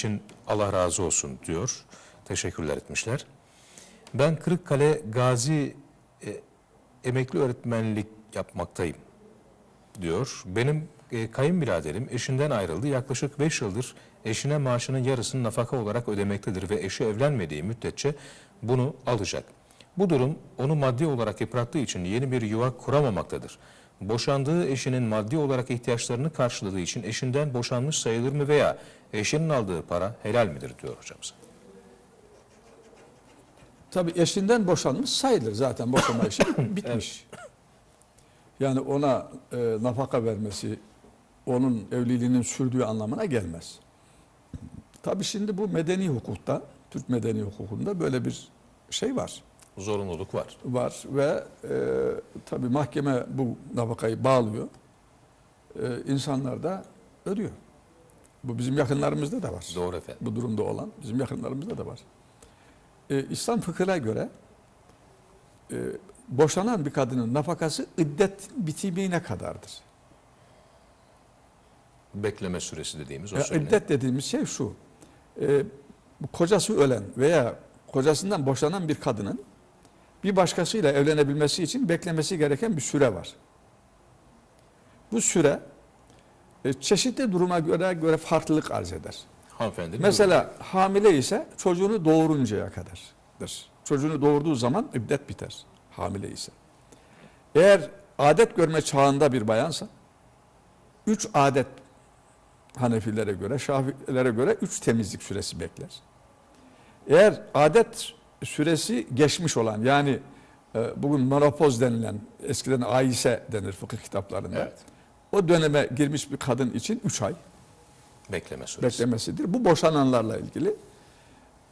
için Allah razı olsun diyor. Teşekkürler etmişler. Ben Kırıkkale Gazi e, emekli öğretmenlik yapmaktayım diyor. Benim e, kayınbiraderim eşinden ayrıldı. Yaklaşık 5 yıldır eşine maaşının yarısını nafaka olarak ödemektedir ve eşi evlenmediği müddetçe bunu alacak. Bu durum onu maddi olarak yıprattığı için yeni bir yuva kuramamaktadır. Boşandığı eşinin maddi olarak ihtiyaçlarını karşıladığı için eşinden boşanmış sayılır mı veya eşinin aldığı para helal midir diyor hocamız. Tabii eşinden boşanmış sayılır zaten boşanma işi bitmiş. Yani ona e, nafaka vermesi onun evliliğinin sürdüğü anlamına gelmez. Tabii şimdi bu medeni hukukta, Türk medeni hukukunda böyle bir şey var. Zorunluluk var. Var ve e, tabii mahkeme bu nafakayı bağlıyor. E, insanlar da ödüyor. Bu bizim yakınlarımızda da var. Doğru efendim. Bu durumda olan bizim yakınlarımızda da var. Ee, İslam fıkhına göre e, boşanan bir kadının nafakası iddet bitimine kadardır. Bekleme süresi dediğimiz o süre. iddet dediğimiz şey şu. e, kocası ölen veya kocasından boşanan bir kadının bir başkasıyla evlenebilmesi için beklemesi gereken bir süre var. Bu süre e, çeşitli duruma göre göre farklılık arz eder. Hanımefendinin Mesela hamile ise çocuğunu doğuruncaya kadardır. Çocuğunu doğurduğu zaman iddet biter hamile ise. Eğer adet görme çağında bir bayansa üç adet Hanefilere göre, Şafilere göre üç temizlik süresi bekler. Eğer adet süresi geçmiş olan yani e, bugün menopoz denilen eskiden aise denir fıkıh kitaplarında. Evet. O döneme girmiş bir kadın için üç ay bekleme süresi. beklemesidir. Bu boşananlarla ilgili.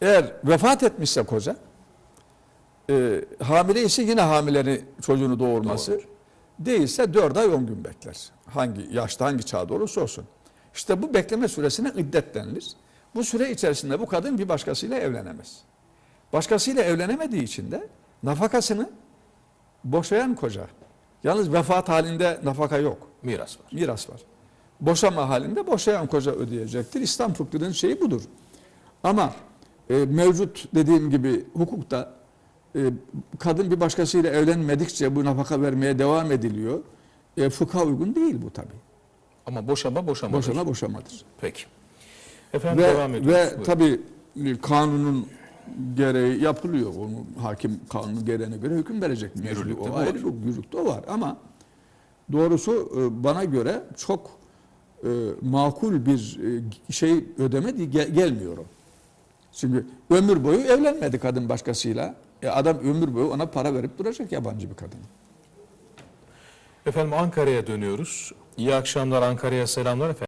Eğer vefat etmişse koca, e, hamile ise yine hamilenin çocuğunu doğurması, Doğurur. değilse 4 ay 10 gün bekler. Hangi yaşta, hangi çağda olursa olsun. İşte bu bekleme süresine iddet denilir. Bu süre içerisinde bu kadın bir başkasıyla evlenemez. Başkasıyla evlenemediği için de nafakasını boşayan koca, yalnız vefat halinde nafaka yok Miras var. miras var. Boşama halinde boşayan koca ödeyecektir. İslam fıkhının şeyi budur. Ama e, mevcut dediğim gibi hukukta e, kadın bir başkasıyla evlenmedikçe bu nafaka vermeye devam ediliyor. E, fıkha uygun değil bu tabi. Ama boşama boşamadır. Boşama boşamadır. Peki. Efendim devam Ve, ediyoruz. ve Buyurun. tabi kanunun gereği yapılıyor. Onun hakim kanunu gereğine göre hüküm verecek. Mecbur Yürürlükte o bu ayrı, var. bu yürürlükte var. Ama doğrusu e, bana göre çok e, makul bir e, şey ödeme gel- gelmiyor o. Çünkü ömür boyu evlenmedi kadın başkasıyla. E adam ömür boyu ona para verip duracak yabancı bir kadın. Efendim Ankara'ya dönüyoruz. İyi akşamlar Ankara'ya selamlar efendim.